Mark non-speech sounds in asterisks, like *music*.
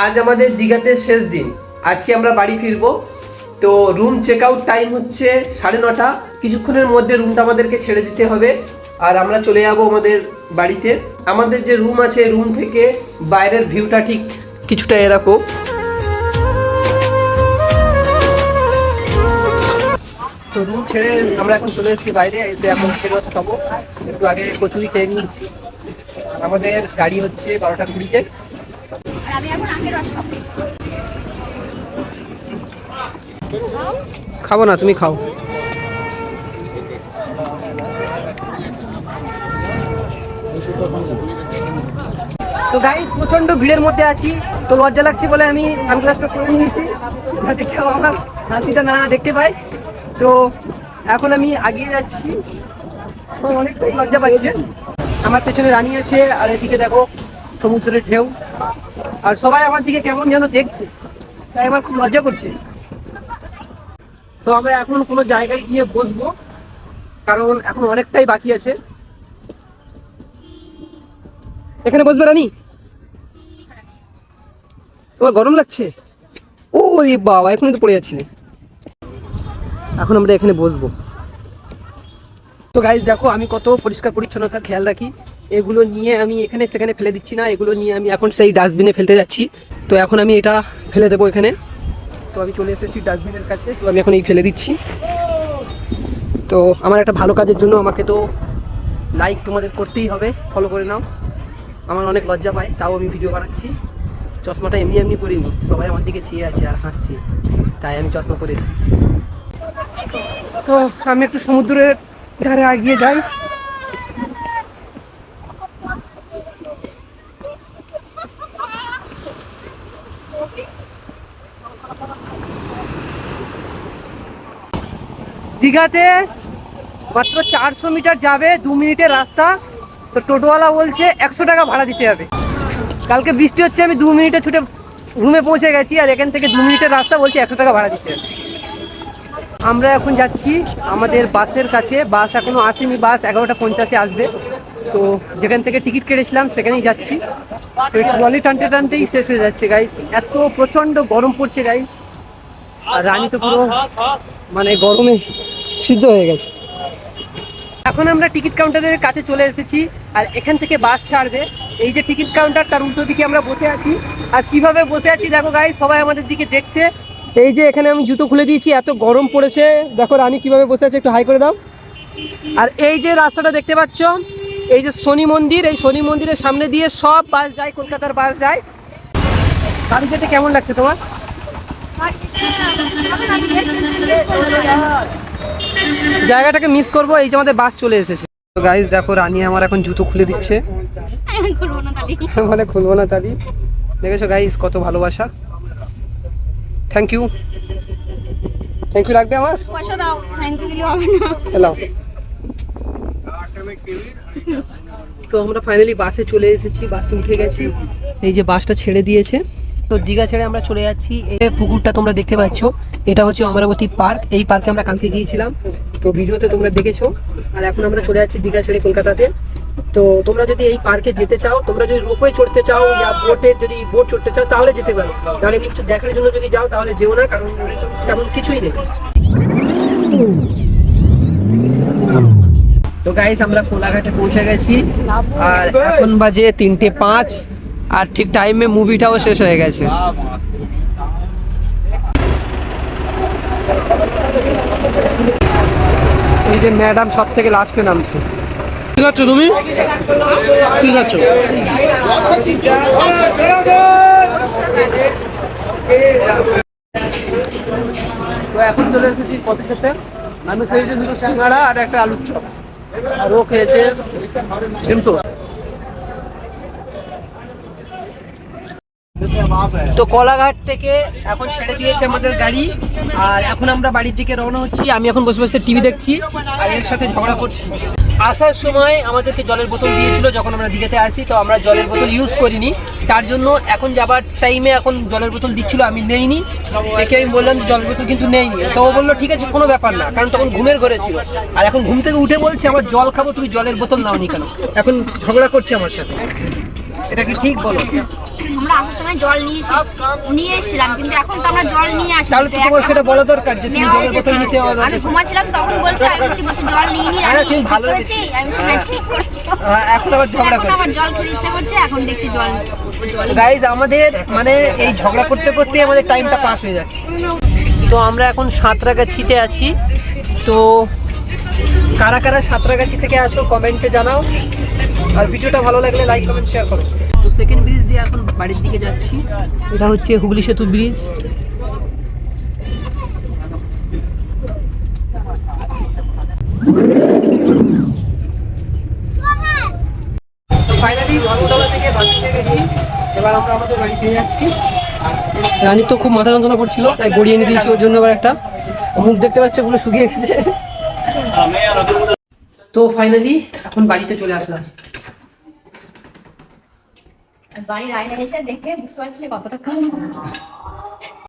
আজ আমাদের দীঘাতে শেষ দিন। আজকে আমরা বাড়ি ফিরবো। তো রুম চেক আউট টাইম হচ্ছে সাড়ে নটা। কিছুক্ষণের মধ্যে রুমটা আমাদেরকে ছেড়ে দিতে হবে। আর আমরা চলে যাব আমাদের বাড়িতে। আমাদের যে রুম আছে রুম থেকে বাইরের ভিউটা ঠিক কিছুটা এরকম। তো রুম ছেড়ে আমরা এখন চলে এসেছি বাইরে। এসে এখন খেয়ে খাব। একটু আগে কচুরি খেয়ে আর আমাদের গাড়ি হচ্ছে বারোটা কুড়িতে। খাব না, তুমি খাও। তো গাই প্রচণ্ড ভিড়ের মধ্যে আছি। তো লজ্জা লাগছে বলে আমি সানগ্লাসটা পরে নিয়েছি। যাতে কেউ আমার হাসিটা না দেখতে পায়। তো এখন আমি আগিয়ে যাচ্ছি। অনেকটাই লজ্জা পাচ্ছে। আমার পেছনে রানী আছে, আর এদিকে দেখো সমুদ্রের ঢেউ। আর সবাই আমার দিকে কেমন যেন দেখছে। তাই আমার খুব লজ্জা করছে। তো আমরা এখন কোনো জায়গায় গিয়ে বসবো। কারণ এখন অনেকটাই বাকি আছে। এখানে বসবে রানী? তোমার গরম লাগছে? ও রে বাবা, এখনই তো পড়ে যাচ্ছিলে। এখন আমরা এখানে বসবো। তো গাইজ দেখো, আমি কত পরিষ্কার পরিচ্ছন্নতার খেয়াল রাখি। এগুলো নিয়ে আমি এখানে, সেখানে ফেলে দিচ্ছি না। এগুলো নিয়ে আমি এখন সেই ডাস্টবিনে ফেলতে যাচ্ছি। তো এখন আমি এটা ফেলে দেবো এখানে। তো আমি চলে এসেছি ডাস্টবিনের কাছে। তো আমি এখন এই ফেলে দিচ্ছি। তো আমার একটা ভালো কাজের জন্য আমাকে তো লাইক তোমাদের করতেই হবে। ফলো করে নাও। আমার অনেক লজ্জা পায়, তাও আমি ভিডিও বানাচ্ছি। চশমাটা এমনি এমনি পরিনি। সবাই আমার দিকে চেয়ে আছে আর হাসছে। তাই আমি চশমা পরেছি। তো আমি একটু সমুদ্রের ধারে এগিয়ে যাই। দীঘাতে মাত্র চারশো মিটার যাবে, দু মিনিটের রাস্তা। তো টোটোওয়ালা বলছে একশো টাকা ভাড়া দিতে হবে। কালকে বৃষ্টি হচ্ছে, আমি দু মিনিটে ছুটে রুমে পৌঁছে গেছি আর এখান থেকে দু মিনিটের রাস্তা বলছে একশো টাকা ভাড়া দিতে হবে। আমরা এখন যাচ্ছি আমাদের বাসের কাছে। বাস এখনও আসেনি, বাস এগারোটা পঞ্চাশে আসবে। তো যেখান থেকে টিকিট কেটেছিলাম, সেখানেই যাচ্ছি। তো ট্রলি টানতে টানতেই শেষ হয়ে যাচ্ছে গাইস এত প্রচণ্ড গরম পড়ছে গাইস আর রানী তো পুরো মানে গরমে সিদ্ধ হয়ে গেছে। এখন আমরা টিকিট কাউন্টারের কাছে চলে এসেছি আর এখান থেকে বাস ছাড়বে। এই যে টিকিট কাউন্টার, তার উল্টো দিকে আমরা বসে আছি। আর কীভাবে বসে আছি দেখো গাই সবাই আমাদের দিকে দেখছে। এই যে এখানে আমি জুতো খুলে দিয়েছি, এত গরম পড়েছে। দেখো রানী কীভাবে বসে আছে, একটু হাই করে দাও। আর এই যে রাস্তাটা দেখতে পাচ্ছ, এই যে শনি মন্দির, এই শনি মন্দিরের সামনে দিয়ে সব বাস যায়, কলকাতার বাস যায়। গাড়ি যেতে কেমন লাগছে তোমার? জায়গাটাকে মিস করব এই যে আমাদের বাস চলে এসেছে। তো গাইজ দেখো রানী আমার এখন জুতো খুলে দিচ্ছে। *laughs* বলে খুলবো না তালি। দেখেছ গাইজ কত ভালোবাসা। থ্যাংক ইউ থ্যাংক ইউ লাগবে আমার? পয়সা দাও থ্যাংক ইউ দিলে হবে না। হ্যালো তো আমরা ফাইনালি বাসে চলে এসেছি বাসে উঠে গেছি। এই যে বাসটা ছেড়ে দিয়েছে। তো দীঘা ছেড়ে আমরা চলে যাচ্ছি। এই পুকুরটা তোমরা দেখতে পাচ্ছ, এটা হচ্ছে অমরাবতী পার্ক। এই পার্কে আমরা কালকে গিয়েছিলাম। তো ভিডিওতে তোমরা দেখেছ। আর এখন আমরা চলে যাচ্ছি দীঘা ছেড়ে কলকাতাতে। তো তোমরা যদি এই পার্কে যেতে চাও, তোমরা যদি রোপওয়ে চড়তে চাও ইয়া বোটে যদি বোট চড়তে চাও, তাহলে যেতে পারো। তাহলে কিছু দেখার জন্য যদি যাও, তাহলে যেও না, কারণ তেমন কিছুই নেই। তো গাইস আমরা কোলাঘাটে পৌঁছে গেছি। আর এখন বাজে তিনটে পাঁচ। আর ঠিক টাইমে মুভিটাও শেষ হয়ে গেছে। এই যে ম্যাডাম সব থেকে লাস্টে নামছে। ঠিক আছো তুমি? ঠিক আছো তো এখন চলে এসেছি কফি খেতে। আমি খেয়েছি শুধু সিঙ্গাড়া আর একটা আলুর চপ। আর ও খেয়েছে ডিম টোস্ট। তো কলাঘাট থেকে এখন ছেড়ে দিয়েছে আমাদের গাড়ি। আর এখন আমরা বাড়ির দিকে রওনা হচ্ছি। আমি এখন বসে বসে টিভি দেখছি আর এর সাথে ঝগড়া করছি। আসার সময় আমাদেরকে জলের বোতল দিয়েছিল যখন আমরা দিঘাতে আসি, তো আমরা জলের বোতল ইউজ করিনি। তার জন্য এখন যাবার টাইমে এখন জলের বোতল দিচ্ছিল, আমি নেইনি। দেখে আমি বললাম যে জলের বোতল কিন্তু নেইনি। তো ও বলল, ঠিক আছে, কোনো ব্যাপার না। কারণ তখন ঘুমের ঘরে ছিল। আর এখন ঘুম থেকে উঠে বলছে, আমার জল খাব, তুমি জলের বোতল নাও নি কেন? এখন ঝগড়া করছে আমার সাথে। এটা কি ঠিক বলো? আমরা আসার সময় জল নিয়েছি নিয়ে এসেছিলাম কিন্তু এখন তো আমরা জল নিয়ে আসি তাহলে তোমার সেটা বলা দরকার যে তুমি জলের বোতল নিতে হবে আমি ঘুমাচ্ছিলাম তখন বলছে আমি বলছি বলছি জল নিয়ে নি হ্যাঁ, আমি ঠিক ভালো করেছি আমি হ্যাঁ ঠিক করেছ। এখন আবার ঝগড়া করছে। আমার জল খেতে ইচ্ছা করছে এখন দেখছি জল গাইজ আমাদের মানে এই ঝগড়া করতে করতে আমাদের টাইমটা পাস হয়ে যাচ্ছে। তো আমরা এখন সাঁতরাগাছিতে আছি। তো কারা কারা সাঁতরাগাছি থেকে আছো কমেন্টে জানাও। আর ভিডিওটা ভালো লাগলে লাইক কমেন্ট শেয়ার করো। তো সেকেন্ড ব্রিজ বাড়ির দিকে যাচ্ছি। এটা হচ্ছে হুগলি সেতু ব্রিজ। ফাইনালি ধর্মতলা থেকে বাস গেছি। এবার আমরা আমাদের বাড়ি ফিরে যাচ্ছি। রানী তো খুব মাথা যন্ত্রণা করছিল তাই গড়িয়ে এনে দিয়েছি ওর জন্য আবার একটা। মুখ দেখতে পাচ্ছে ওগুলো শুকিয়ে গেছে। তো ফাইনালি এখন বাড়িতে চলে আসলাম। বাড়ির আয়না এসে দেখে বুঝতে পারছি যে কতটা কালো